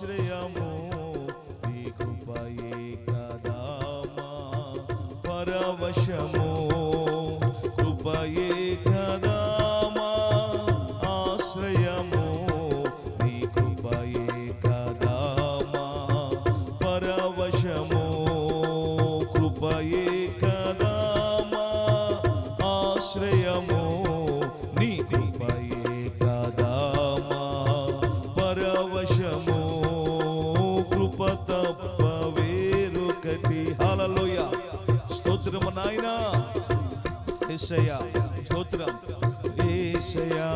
ఆశ్రయము నీ కృపయే కదా మా పరవశము కృపయే నాయనా. యేసయ్యా స్తోత్రం. యేసయ్యా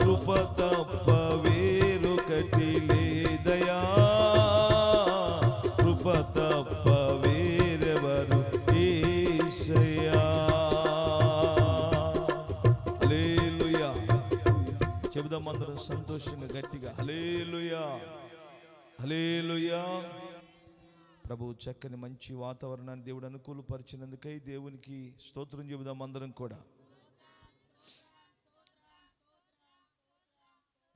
కృప తప్ప వేరొకటి లేదయా కృప తప్ప వేరెవరు ఏసయ్యా. హల్లెలూయా. చెబుదాం అందరం సంతోషంగా గట్టిగా. హలేలుయా హలేలుయా ప్రభు చక్కని మంచి వాతావరణాన్ని దేవుడు అనుకూలపరిచినందుకై దేవునికి స్తోత్రం చెబుదాం అందరం కూడా.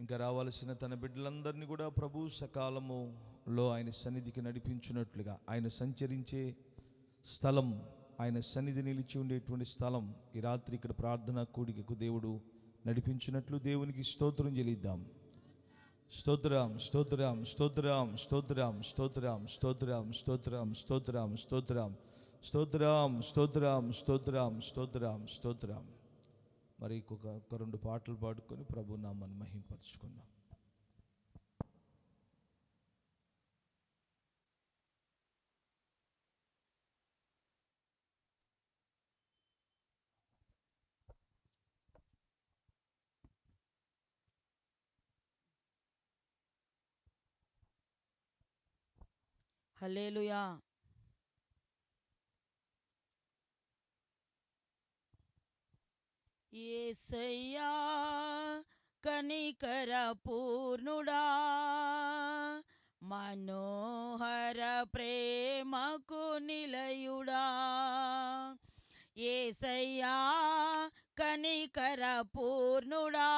ఇంకా రావాల్సిన తన బిడ్డలందరినీ కూడా ప్రభు సకాలములో ఆయన సన్నిధికి నడిపించినట్లుగా ఆయన సంచరించే స్థలం ఆయన సన్నిధి నిలిచి ఉండేటువంటి స్థలం ఈ రాత్రి ఇక్కడ ప్రార్థన కూడికకు దేవుడు నడిపించినట్లు దేవునికి స్తోత్రం చెల్లిద్దాం. స్తోత్రం స్తోత్రం స్తోత్రం స్తోత్రం స్తోత్రం స్తోత్రం స్తోత్రం స్తోత్రం స్తోత్రం స్తోత్రం స్తోత్రం స్తోత్రం స్తోత్రం స్తోత్రం మరి ఒక రెండు పాటలు పాడుకొని ప్రభు నామని మహింపరచుకుందాం హల్లెలూయా. యేసయ్యా కనికర పూర్ణుడా మనోహర ప్రేమకు నిలయుడా. ఏసయ్యా కనికర పూర్ణుడా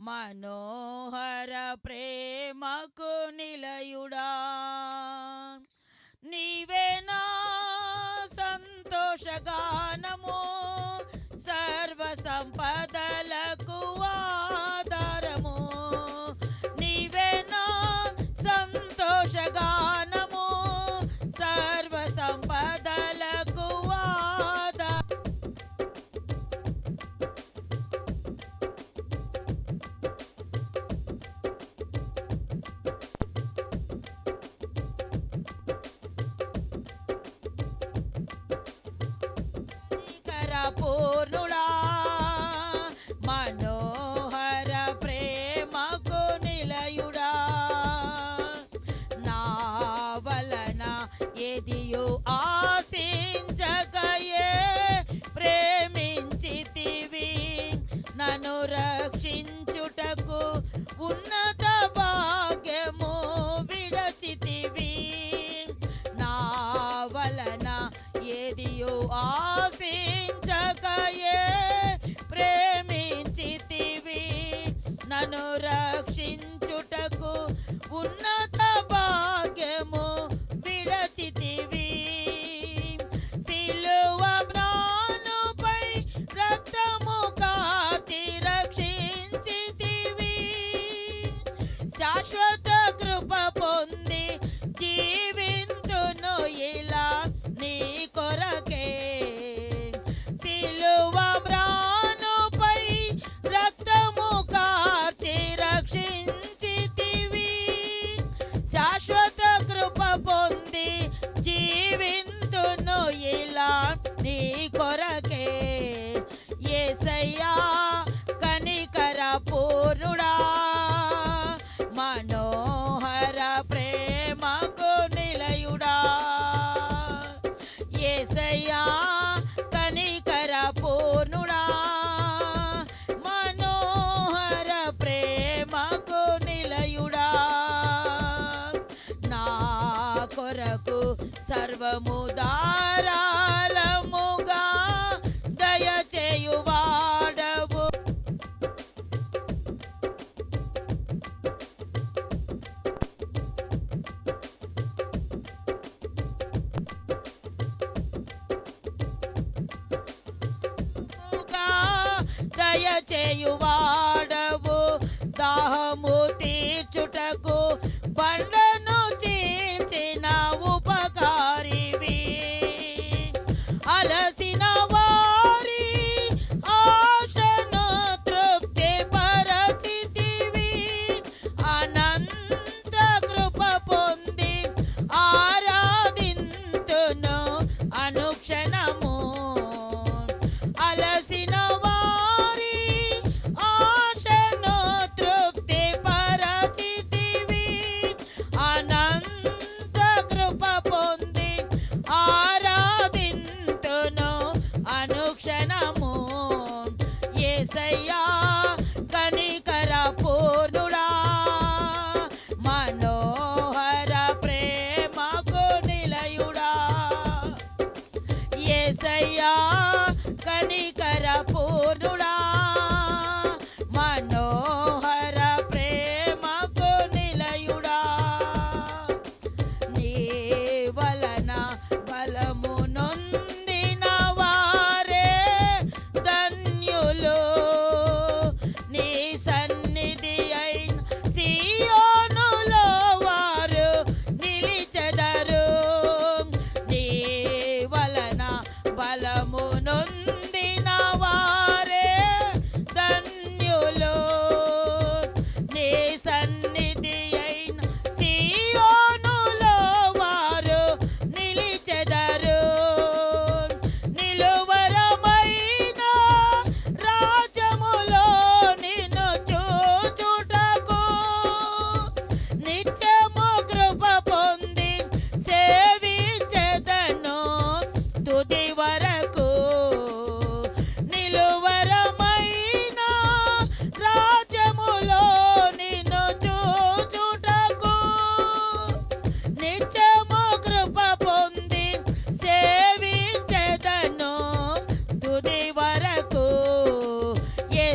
మనోహర ప్రేమ ప్రేమకు నిలయుడా. నీవే నా సంతోషగానము సర్వ సంపద చేయువా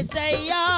say, y'all.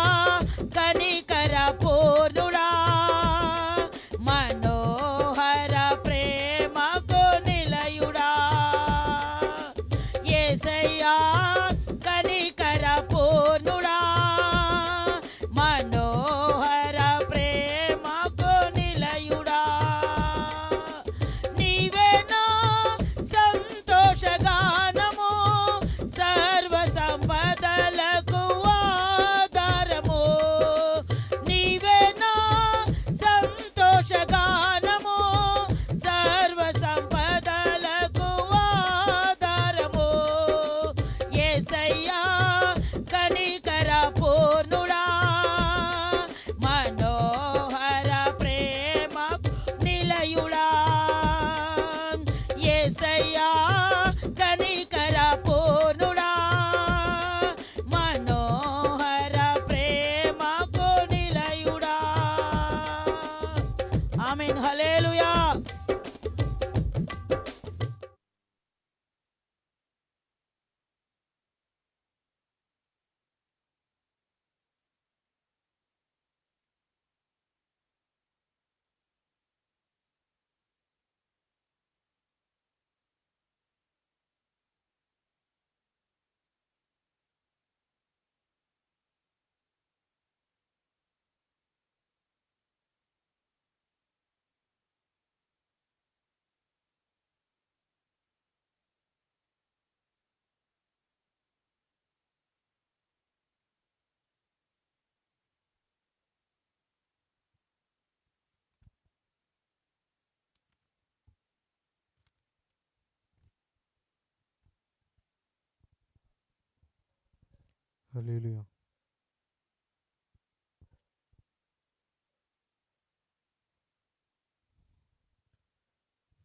Alléluia.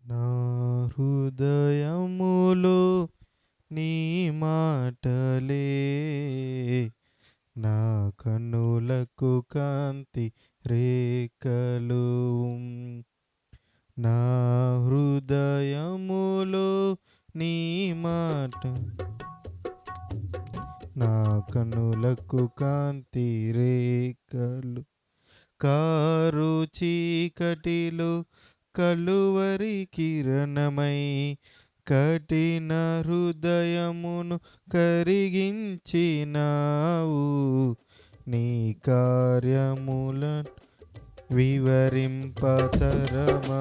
నా హృదయములో నీ మాటలే నా కన్నులకు కాంతి రేఖలు నా హృదయములో నీ మాట నా కనులకు కాంతి రేఖలు కారు చీకటిలు కలువరి కిరణమై కఠిన హృదయమును కరిగించినావు. నీ కార్యములను వివరింపతరమా?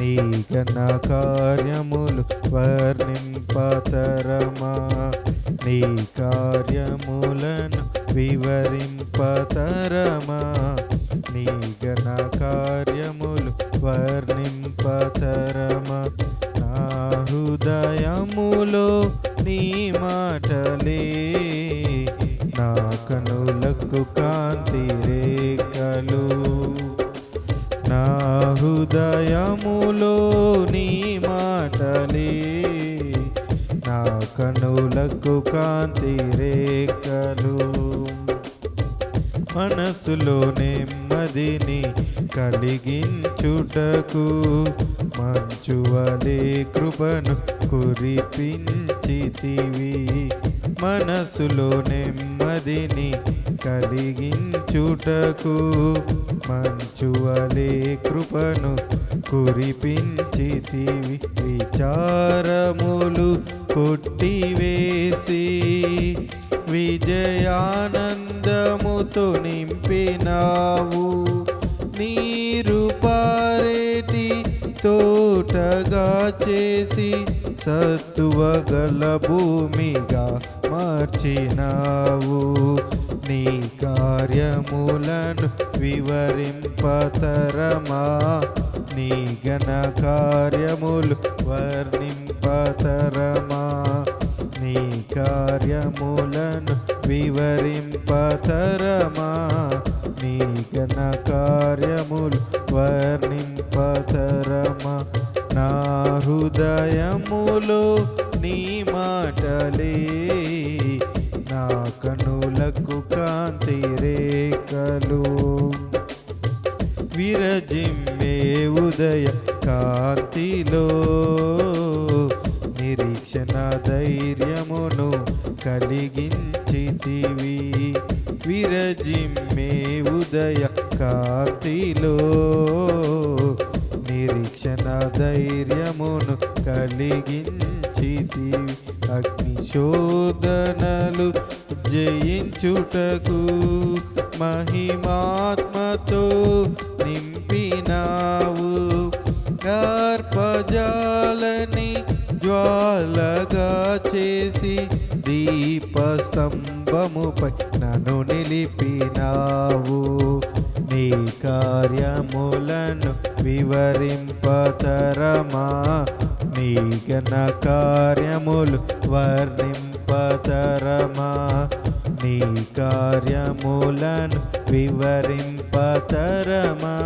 నీ ఘన కార్యములు వర్ణింపతరమా? నీ కార్యములను వివరింపతరమా? నీ ఘన కార్యములు వర్ణింపతరమా? నా హృదయములో నీ మాటలే నా కనులకు కాంతి కాంతి రేఖలు మనసులో నెమ్మదిని కలిగించుటకు మంచువలే కృపను కురిపించితివి. మనసులో నెమ్మదిని కలిగించుటకు మంచువలే కృపను కురిపించితివి. విచారములు కొట్టివేసి విజయానందముతో నింపినావు. నీరు పారేటి తోటగా చేసి సత్తువ గల భూమిగా మార్చినావు. నీ కార్యములను వివరింపతరమా? నీ గణ కార్యములు వర్ణింపతరమా? నీ కార్యములను వివరింపతరమా? నీ గణ కార్యములు వర్ణింపతరమా? నా హృదయములో నీ మాటలే కనులకు కాంతి రేఖలు విరజిమ్మే ఉదయ కాంతిలో నిరీక్షణ ధైర్యమును కలిగించితివి. విరజిమ్మే ఉదయ కాంతిలో నిరీక్షణ ధైర్యమును కలిగించితివి. అగ్నిశోధనలు జయించుటకు మహిమాత్మతో నింపినావు. గర్భజాలని జ్వాలగా చేసి దీపస్తంభముపై నన్ను నిలిపినావు. నీ కార్యములను వివరింపతరమా? నీ ఘన కార్యములు వర్ణింపతరమా? నీ కార్యములను వివరింపతరమా?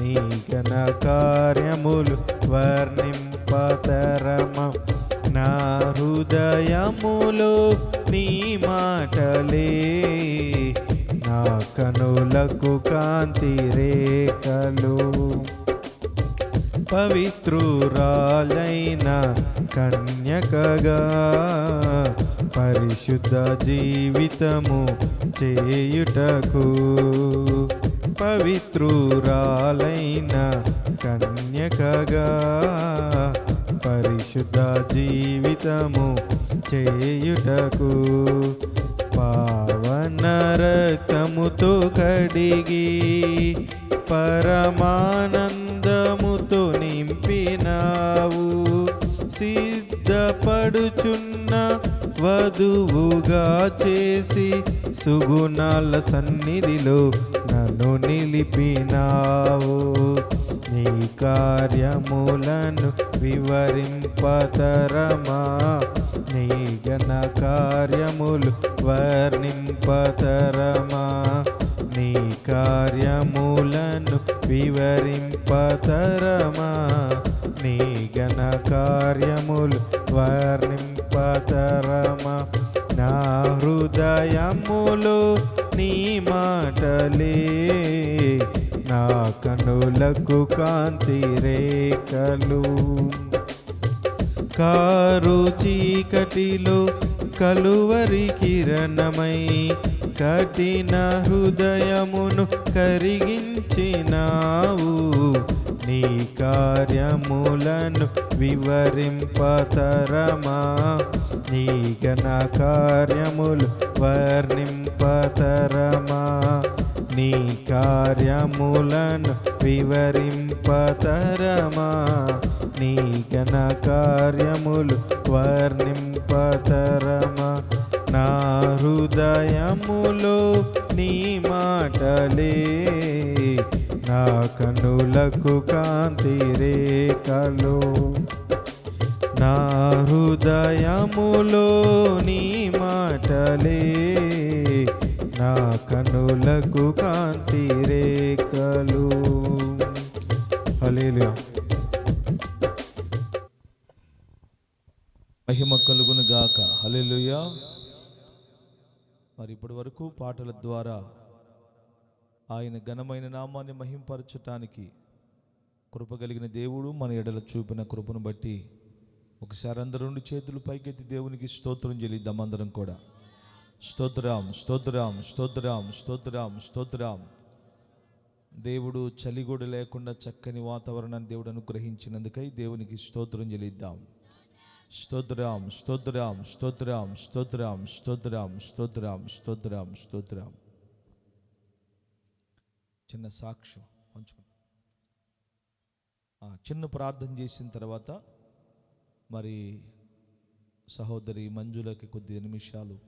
నీ ఘన కార్యములు వర్ణింపతరమా? నా హృదయములో నీ మాటలే. నా కనులకు కాంతి రేఖలు. పవిత్రురాలైన కన్యకగా పరిశుద్ధ జీవితము చేయుటకు పవిత్రురాలైన కన్యకగా పరిశుద్ధ జీవితము చేయుటకు పావన రక్తముతో కడిగి పరమానంద సిద్ధపడుచున్న వధువుగా చేసి సుగుణాల సన్నిధిలో నన్ను నిలిపినావు. నీ కార్యములను వివరింపతరమా? నీ గణ కార్యములు వర్ణింపతరమా? నీ కార్యములను వివరింపతరమా? నీ ఘన కార్యములు నా హృదయములో నీ మాటలే. నా కనులకు కాంతి రేఖలు. కారు చీకటిలో కలువరి కిరణమై కఠిన హృదయమును కరిగించినావు. నీ కార్యములను వివరింపతరమా? నీ గణ కార్యములు వర్ణింపతరమా? నీ కార్యములను వివరింపతరమా? నీ గణ కార్యములు వర్ణింపతరమా? నా హృదయములో నీ మాటలే నా కనులకు కాంతి రేఖలు నా హృదయములో నీ మాటలే నా కనులకు కాంతి రేఖలు. హల్లెలూయా. మహిమ కలుగును గాక హల్లెలూయా. మరి ఇప్పటి వరకు పాటల ద్వారా ఆయన ఘనమైన నామాన్ని మహింపరచటానికి కృప కలిగిన దేవుడు మన ఎడల చూపిన కృపను బట్టి ఒకసారి అందరూ రెండు చేతులు పైకెత్తి దేవునికి స్తోత్రం చెల్లిద్దాం అందరం కూడా. స్తోత్రం స్తోత్రం స్తోత్రం స్తోత్రం స్తోత్రం. దేవుడు చలిగూడ లేకుండా చక్కని వాతావరణాన్ని దేవుడు అనుగ్రహించినందుకై దేవునికి స్తోత్రం చెల్లిద్దాం. స్తోత్రం స్తోత్రం స్తోత్రం స్తోత్రం స్తోత్రం స్తోత్రం స్తోత్రం స్తోత్రం. చిన్న సాక్ష్యం పంచుకుంటాం ఆ, చిన్న ప్రార్థన చేసిన తర్వాత మరి సహోదరి మంజులకి కొద్ది నిమిషాలు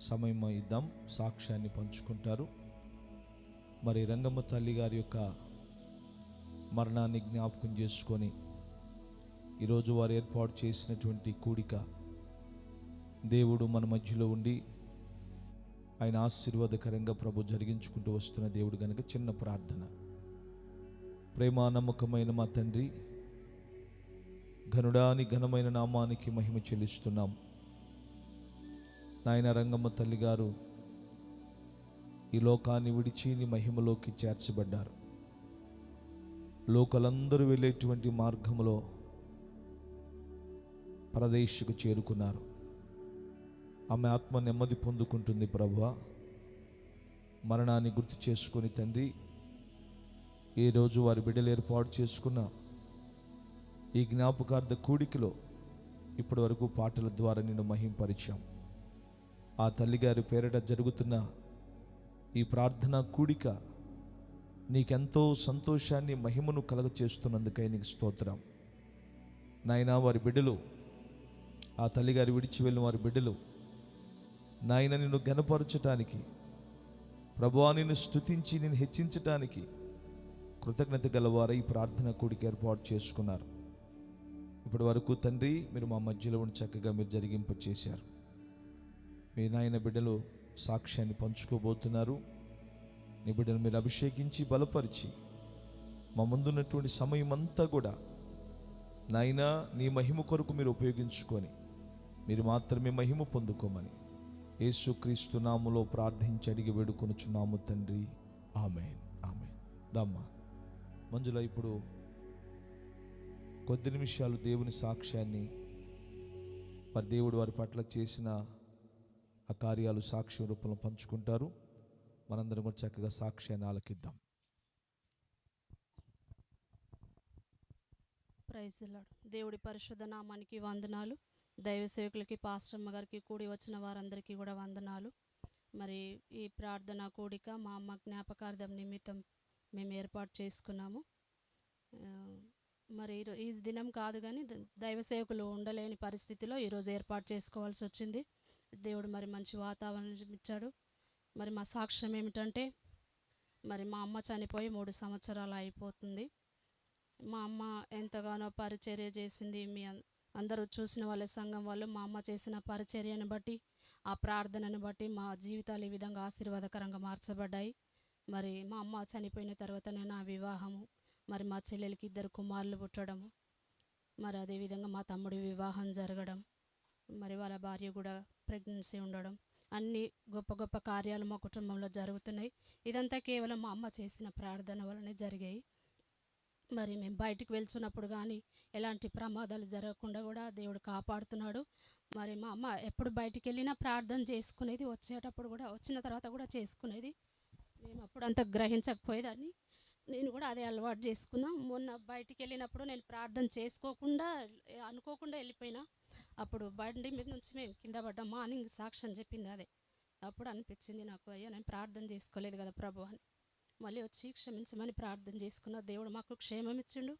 సమయం ఇద్దాం. సాక్ష్యాన్ని పంచుకుంటారు. మరి రంగమ్మ తల్లి గారి యొక్క మరణాన్ని జ్ఞాపకం చేసుకొని ఈరోజు వారు ఏర్పాటు చేసినటువంటి కూడిక దేవుడు మన మధ్యలో ఉండి ఆయన ఆశీర్వాదకరంగా ప్రభు జరిగించుకుంటూ వస్తున్న దేవుడు కనుక చిన్న ప్రార్థన. ప్రేమ నమ్మకమైన మా తండ్రి ఘనుడాని ఘనమైన నామానికి మహిమ చెల్లిస్తున్నాం. నాయన రంగమ్మ తల్లి గారు ఈ లోకాన్ని విడిచి నీ మహిమలోకి చేర్చబడ్డారు. లోకలందరూ వెళ్ళేటువంటి మార్గంలో పరదేశకు చేరుకున్నారు. ఆమె ఆత్మ నెమ్మది పొందుకుంటుంది ప్రభు మరణాన్ని గుర్తు చేసుకుని తండ్రి ఏ రోజు వారి బిడ్డలు ఏర్పాటు చేసుకున్న ఈ జ్ఞాపకార్థ కూడికలో ఇప్పటి వరకు పాటల ద్వారా నేను మహింపరిచాం. ఆ తల్లిగారి పేరిట జరుగుతున్న ఈ ప్రార్థనా కూడిక నీకెంతో సంతోషాన్ని మహిమను కలగచేస్తున్నందుకై నీకు స్తోత్రం. నాయనా వారి బిడ్డలు ఆ తల్లిగారి విడిచి వెళ్ళిన వారి బిడ్డలు నాయన నిన్ను గనపరచటానికి ప్రభువా నిన్ను స్తుతించి నేను హెచ్చించటానికి కృతజ్ఞత గలవారై ప్రార్థన కూడికి ఏర్పాటు చేసుకున్నారు. ఇప్పటి వరకు తండ్రి మీరు మా మధ్యలో ఉండి చక్కగా మీరు జరిగింప చేశారు. మీ నాయన బిడ్డలు సాక్ష్యాన్ని పంచుకోబోతున్నారు. నీ బిడ్డలు మీరు అభిషేకించి బలపరిచి మా ముందున్నటువంటి సమయం అంతా కూడా నాయనా నీ మహిమ కొరకు మీరు ఉపయోగించుకొని మీరు మాత్రమే మహిమ పొందుకోమని యేసుక్రీస్తు నాములో ప్రార్థించి అడిగి వేడుకొనుచున్నాము తండ్రి. ఆమె ఆమె దమ్మ. మంజుల ఇప్పుడు కొద్ది నిమిషాలు దేవుని సాక్ష్యాన్ని వారి దేవుడు వారి పట్ల చేసిన ఆ కార్యాలు సాక్ష్యం రూపంలో పంచుకుంటారు. మనందరం కూడా చక్కగా సాక్ష్యాన్ని ఆలకిద్దాం. ప్రైజ్ దేవుడి పరిశుద్ధ నామానికి వందనాలు. దైవ సేవకులకి పాస్టమ్మ గారికి కూడి వచ్చిన వారందరికీ కూడా వందనాలు. మరి ఈ ప్రార్థన కూడిక మా అమ్మ జ్ఞాపకార్థం నిమిత్తం మేము ఏర్పాటు చేసుకున్నాము. మరి ఈ దినం కాదు కానీ దైవ సేవకులు ఉండలేని పరిస్థితిలో ఈరోజు ఏర్పాటు చేసుకోవాల్సి వచ్చింది. దేవుడు మరి మంచి వాతావరణం ఇచ్చాడు. మరి మా సాక్ష్యం ఏమిటంటే మరి మా అమ్మ చనిపోయి మూడు సంవత్సరాలు అయిపోతుంది. మా అమ్మ ఎంతగానో పరిచర్య చేసింది మీ అందరూ చూసిన వాళ్ళ సంఘం వాళ్ళు మా అమ్మ చేసిన పరిచర్యను బట్టి ఆ ప్రార్థనను బట్టి మా జీవితాలు ఈ విధంగా ఆశీర్వాదకరంగా మార్చబడ్డాయి. మరి మా అమ్మ చనిపోయిన తర్వాతనే నా వివాహము. మరి మా చెల్లెలకి ఇద్దరు కుమారులు పుట్టడము. మరి అదేవిధంగా మా తమ్ముడి వివాహం జరగడం. మరి వాళ్ళ భార్య కూడా ప్రెగ్నెన్సీ ఉండడం. అన్ని గొప్ప గొప్ప కార్యాలు మా కుటుంబంలో జరుగుతున్నాయి. ఇదంతా కేవలం మా అమ్మ చేసిన ప్రార్థన వలనే జరిగాయి. మరి మేము బయటికి వెళ్తున్నప్పుడు కానీ ఎలాంటి ప్రమాదాలు జరగకుండా కూడా దేవుడు కాపాడుతున్నాడు. మరి మా అమ్మ ఎప్పుడు బయటికి వెళ్ళినా ప్రార్థన చేసుకునేది వచ్చేటప్పుడు కూడా వచ్చిన తర్వాత కూడా చేసుకునేది. మేము అప్పుడు అంత గ్రహించకపోయేదాన్ని. నేను కూడా అదే అలవాటు చేసుకున్నా. మొన్న బయటికి వెళ్ళినప్పుడు నేను ప్రార్థన చేసుకోకుండా అనుకోకుండా వెళ్ళిపోయినా. అప్పుడు బండి మీద నుంచి మేము కింద పడ్డాం. మార్నింగ్ సాక్ష్యం చెప్పింది అదే. అప్పుడు అనిపించింది నాకు అయ్యో నేను ప్రార్థన చేసుకోలేదు కదా ప్రభు అని. మళ్ళీ వచ్చి క్షమించమని ప్రార్థన చేసుకున్న దేవుడు మాకు క్షేమం ఇచ్చిండు.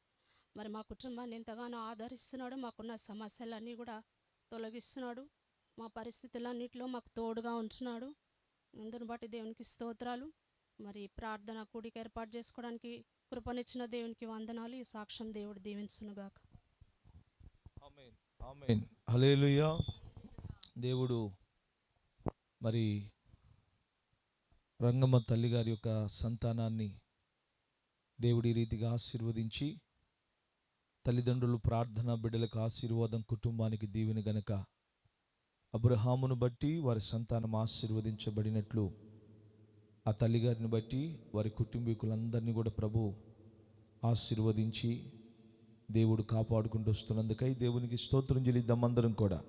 మరి మా కుటుంబాన్ని ఎంతగానో ఆదరిస్తున్నాడు. మాకున్న సమస్యలన్నీ కూడా తొలగిస్తున్నాడు. మా పరిస్థితులన్నింటిలో మాకు తోడుగా ఉంటున్నాడు. అందుని బట్టి దేవునికి స్తోత్రాలు. మరి ప్రార్థన కూడిక ఏర్పాటు చేసుకోవడానికి కృపనిచ్చిన దేవునికి వందనాలు. ఈ సాక్ష్యం దేవుడు దీవించునుగాక. ఆమేన్. హల్లెలూయా. దేవుడు మరి రంగమ్మ తల్లి గారి యొక్క సంతానాన్ని దేవుడి రీతిగా ఆశీర్వదించి తల్లిదండ్రులు ప్రార్థన బిడ్డలకు ఆశీర్వాదం కుటుంబానికి దీవెని గనక అబ్రహామును బట్టి వారి సంతానం ఆశీర్వదించబడినట్లు ఆ తల్లిగారిని బట్టి వారి కుటుంబీకులందరినీ కూడా ప్రభు ఆశీర్వదించి దేవుడు కాపాడుకుంటూ వస్తున్నందుకై దేవునికి స్తోత్రం చెల్లిద్దాం అందరం కూడా.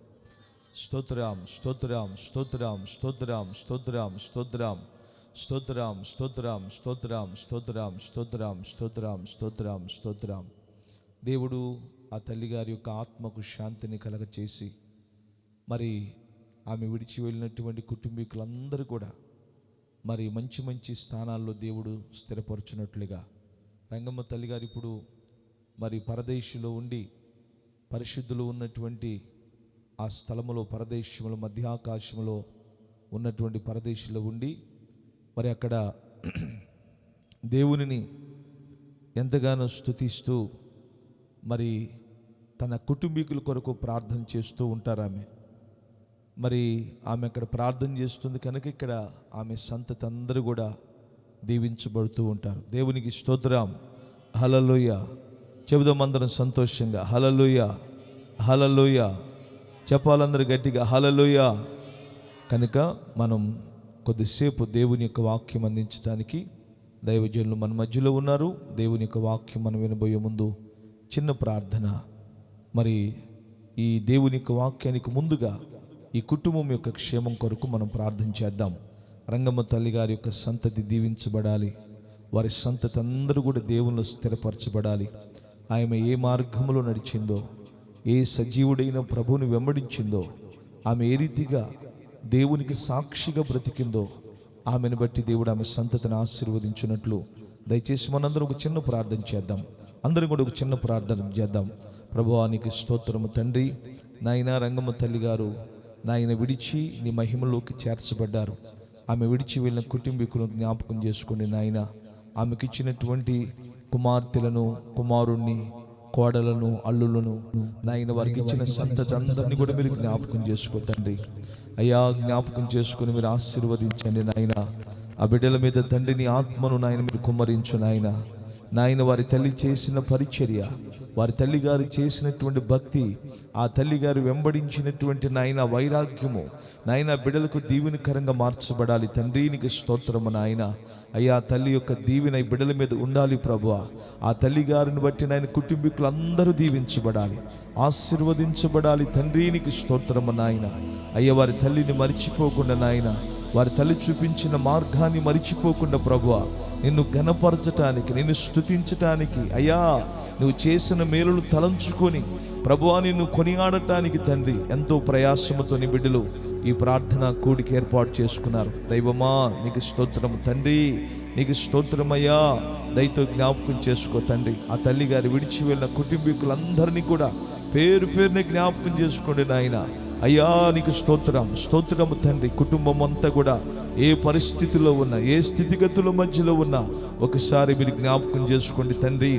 స్తోత్రాం స్తోత్రాం స్తోత్రాం స్తోత్రాం స్తోత్రాం స్తోత్రాం స్తోత్రాం. స్తోత్రం స్తోత్రం స్తోత్రం స్తోత్రం స్తోత్రం స్తోత్రం స్తోత్రం స్తోత్రం. దేవుడు ఆ తల్లిగారి యొక్క ఆత్మకు శాంతిని కలగచేసి మరి ఆమె విడిచి వెళ్ళినటువంటి కుటుంబీకులందరూ కూడా మరి మంచి మంచి స్థానాల్లో దేవుడు స్థిరపరచున్నట్లుగా రంగమ్మ తల్లిగారు ఇప్పుడు మరి పరదేశిలో ఉండి పరిశుద్ధులు ఉన్నటువంటి ఆ స్థలములో పరదేశములో మధ్యాకాశములో ఉన్నటువంటి పరదేశంలో ఉండి మరి అక్కడ దేవునిని ఎంతగానో స్తుతిస్తూ మరి తన కుటుంబీకుల కొరకు ప్రార్థన చేస్తూ ఉంటారు ఆమె. మరి ఆమె అక్కడ ప్రార్థన చేస్తుంది కనుక ఇక్కడ ఆమె సంతతి అందరూ కూడా దీవించబడుతూ ఉంటారు. దేవునికి స్తోత్రం. హలలోయ చెబుదాం అందరం సంతోషంగా. హలలోయ హలలోయ చెప్పాలందరూ గట్టిగా హలలోయ కనుక మనం కొద్దిసేపు దేవుని యొక్క వాక్యం అందించడానికి దైవజనులు మన మధ్యలో ఉన్నారు. దేవుని యొక్క వాక్యం మనం వినబోయే ముందు చిన్న ప్రార్థన. మరి ఈ దేవుని యొక్క వాక్యానికి ముందుగా ఈ కుటుంబం యొక్క క్షేమం కొరకు మనం ప్రార్థన చేద్దాం. రంగమ్మ తల్లి గారి యొక్క సంతతి దీవించబడాలి. వారి సంతతి అందరూ కూడా దేవునిలో స్థిరపరచబడాలి. ఆమె ఏ మార్గంలో నడిచిందో ఏ సజీవుడైన ప్రభువుని వెంబడించిందో ఆమె ఏ రీతిగా దేవునికి సాక్షిగా బ్రతికిందో ఆమెను బట్టి దేవుడు ఆమె సంతతిని ఆశీర్వదించినట్లు. దయచేసి మనందరం ఒక చిన్న ప్రార్థన చేద్దాం. అందరం కూడా ఒక చిన్న ప్రార్థన చేద్దాం. ప్రభువానికి స్తోత్రము తండ్రి. నాయన రంగమ్మ తల్లి గారు నాయన విడిచి నీ మహిమలోకి చేర్చబడ్డారు. ఆమె విడిచి వెళ్ళిన కుటుంబీకులను జ్ఞాపకం చేసుకోండి నాయన. ఆమెకి ఇచ్చినటువంటి కుమార్తెలను కుమారుణ్ణి కోడలను అల్లులను నాయన వారికి ఇచ్చిన సంతతి అందరినీ కూడా మీరు జ్ఞాపకం చేసుకో తండ్రి. అయ్యా జ్ఞాపకం చేసుకుని మీరు ఆశీర్వదించండి నాయన. ఆ బిడ్డల మీద తండ్రిని ఆత్మను నాయన మీరు కుమ్మరించు నాయన. నాయన వారి తల్లి చేసిన పరిచర్య వారి తల్లిగారు చేసినటువంటి భక్తి ఆ తల్లి గారు వెంబడించినటువంటి నాయన వైరాగ్యము నాయన బిడలకు దీవెనకరంగా మార్చబడాలి. తండ్రి నీకు స్తోత్రము నాయన. అయ్యా తల్లి యొక్క దీవెన బిడల మీద ఉండాలి ప్రభు ఆ తల్లి గారిని బట్టి నాయన కుటుంబీకులు అందరూ దీవించబడాలి. ఆశీర్వదించబడాలి. తండ్రి నీకు స్తోత్రము నాయన. అయ్యా వారి తల్లిని మరిచిపోకుండా నాయన వారి తల్లి చూపించిన మార్గాన్ని మరిచిపోకుండా ప్రభువ నిన్ను ఘనపరచటానికి నిన్ను స్తుతించటానికి అయ్యా నువ్వు చేసిన మేలును తలంచుకొని ప్రభువా నిన్ను కొనియాడటానికి తండ్రి ఎంతో ప్రయాసముతో నీ బిడ్డలు ఈ ప్రార్థన కూడికి ఏర్పాటు చేసుకున్నారు. దైవమా నీకు స్తోత్రం తండ్రి నీకు స్తోత్రమయ్యా. దయతో జ్ఞాపకం చేసుకో తండ్రి. ఆ తల్లి గారి విడిచి వెళ్ళిన కుటుంబీకులందరినీ కూడా పేరు పేరుని జ్ఞాపకం చేసుకోండి నాయన. అయ్యా నీకు స్తోత్రం స్తోత్రము తండ్రి. కుటుంబం అంతా కూడా ఏ పరిస్థితిలో ఉన్నా ఏ స్థితిగతుల మధ్యలో ఉన్నా ఒకసారి మీరు జ్ఞాపకం చేసుకోండి తండ్రి.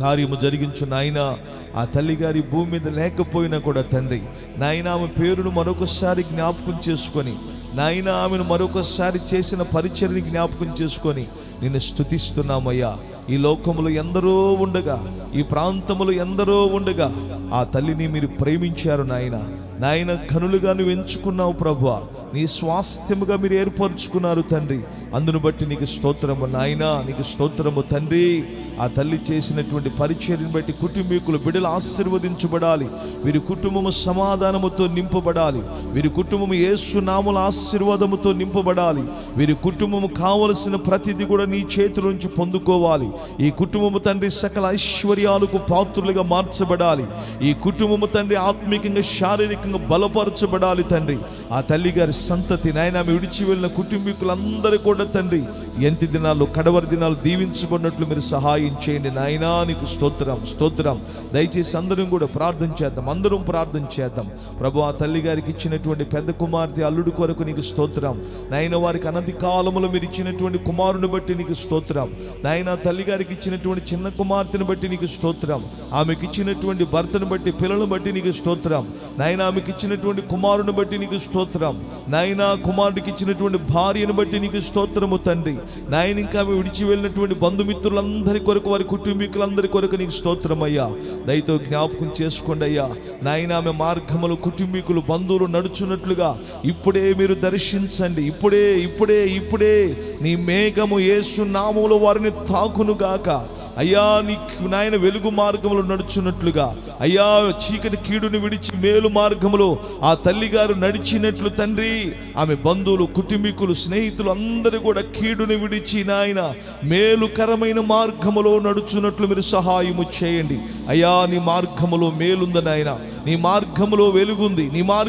కార్యము జరిగించు నాయన. ఆ తల్లిగారి భూమి మీద లేకపోయినా కూడా తండ్రి నాయన ఆమె పేరును మరొకసారి జ్ఞాపకం చేసుకొని నాయన ఆమెను మరొకసారి చేసిన పరిచర్ని జ్ఞాపకం చేసుకొని నిన్ను స్తుతిస్తున్నామయ్యా. ఈ లోకములు ఎందరో ఉండగా ఈ ప్రాంతములో ఎందరో ఉండగా ఆ తల్లిని మీరు ప్రేమించారు నాయన. నాయన కనులుగా నువ్వు ఎంచుకున్నావు ప్రభు నీ స్వాస్థ్యముగా మీరు ఏర్పరచుకున్నారు తండ్రి. అందును బట్టి నీకు స్తోత్రము నాయన నీకు స్తోత్రము తండ్రి. ఆ తల్లి చేసినటువంటి పరిచర్ని బట్టి కుటుంబీకులు బిడ్డలు ఆశీర్వదించబడాలి. వీరి కుటుంబము సమాధానముతో నింపబడాలి. వీరి కుటుంబము యేసు నాముల ఆశీర్వాదముతో నింపబడాలి. వీరి కుటుంబము కావలసిన ప్రతిదీ కూడా నీ చేతుల నుంచి పొందుకోవాలి. ఈ కుటుంబము తండ్రి సకల ఐశ్వర్యాలకు పాత్రులుగా మార్చబడాలి. ఈ కుటుంబము తండ్రి ఆత్మీకంగా శారీరకంగా బలపరచబడాలి తండ్రి. ఆ తల్లి గారి సంతతి నాయన విడిచి వెళ్ళిన కుటుంబీకులందరూ కూడా తండ్రి. ఎంత దినాలు కడవరి దినాలు దీవించబడినట్లు మీరు సహాయం చేయండి. నాయనా నీకు స్తోత్రం స్తోత్రం. దయచేసి అందరం కూడా ప్రార్థన చేద్దాం అందరం ప్రార్థన చేద్దాం. ప్రభు ఆ తల్లి గారికి ఇచ్చినటువంటి పెద్ద కుమార్తె అల్లుడు కొరకు నీకు స్తోత్రం. నాయన వారికి అనతి కాలములు మీరు ఇచ్చినటువంటి కుమారుని బట్టి నీకు స్తోత్రం. నాయన తల్లి గారికి ఇచ్చినటువంటి చిన్న కుమార్తెను బట్టి నీకు స్తోత్రం. ఆమెకి ఇచ్చినటువంటి భర్తను బట్టి పిల్లలను బట్టి నీకు స్తోత్రం. నాయన ఆమెకి ఇచ్చినటువంటి కుమారుని బట్టి నీకు స్తోత్రం. నాయన కుమారుడికి ఇచ్చినటువంటి భార్యను బట్టి నీకు స్తోత్రము తండ్రి. నాయన ఇంకా విడిచి వెళ్ళినటువంటి బంధుమిత్రులందరి కొరకు వారి కుటుంబీకులందరి కొరకు నీకు స్తోత్రమయ్యా దయతో జ్ఞాపకం చేసుకోండి అయ్యా. నాయన ఆమె మార్గములు కుటుంబీకులు బంధువులు నడుచున్నట్లుగా ఇప్పుడే మీరు దర్శించండి. ఇప్పుడే ఇప్పుడే ఇప్పుడే నీ మేఘము ఏసు నామములు వారిని తాకునుగాక. అయ్యా నీకు నాయన వెలుగు మార్గములో నడుచున్నట్లుగా. అయ్యా చీకటి కీడుని విడిచి మేలు మార్గములో ఆ తల్లిగారు నడిచినట్లు తండ్రి. ఆమె బంధువులు కుటుంబీకులు స్నేహితులు అందరూ కూడా కీడుని విడిచి నాయన మేలుకరమైన మార్గములో నడుచున్నట్లు మీరు సహాయము చేయండి. అయ్యా నీ మార్గములో మేలుంది నాయన. నీ మార్గములో వెలుగుంది. నీ మార్గ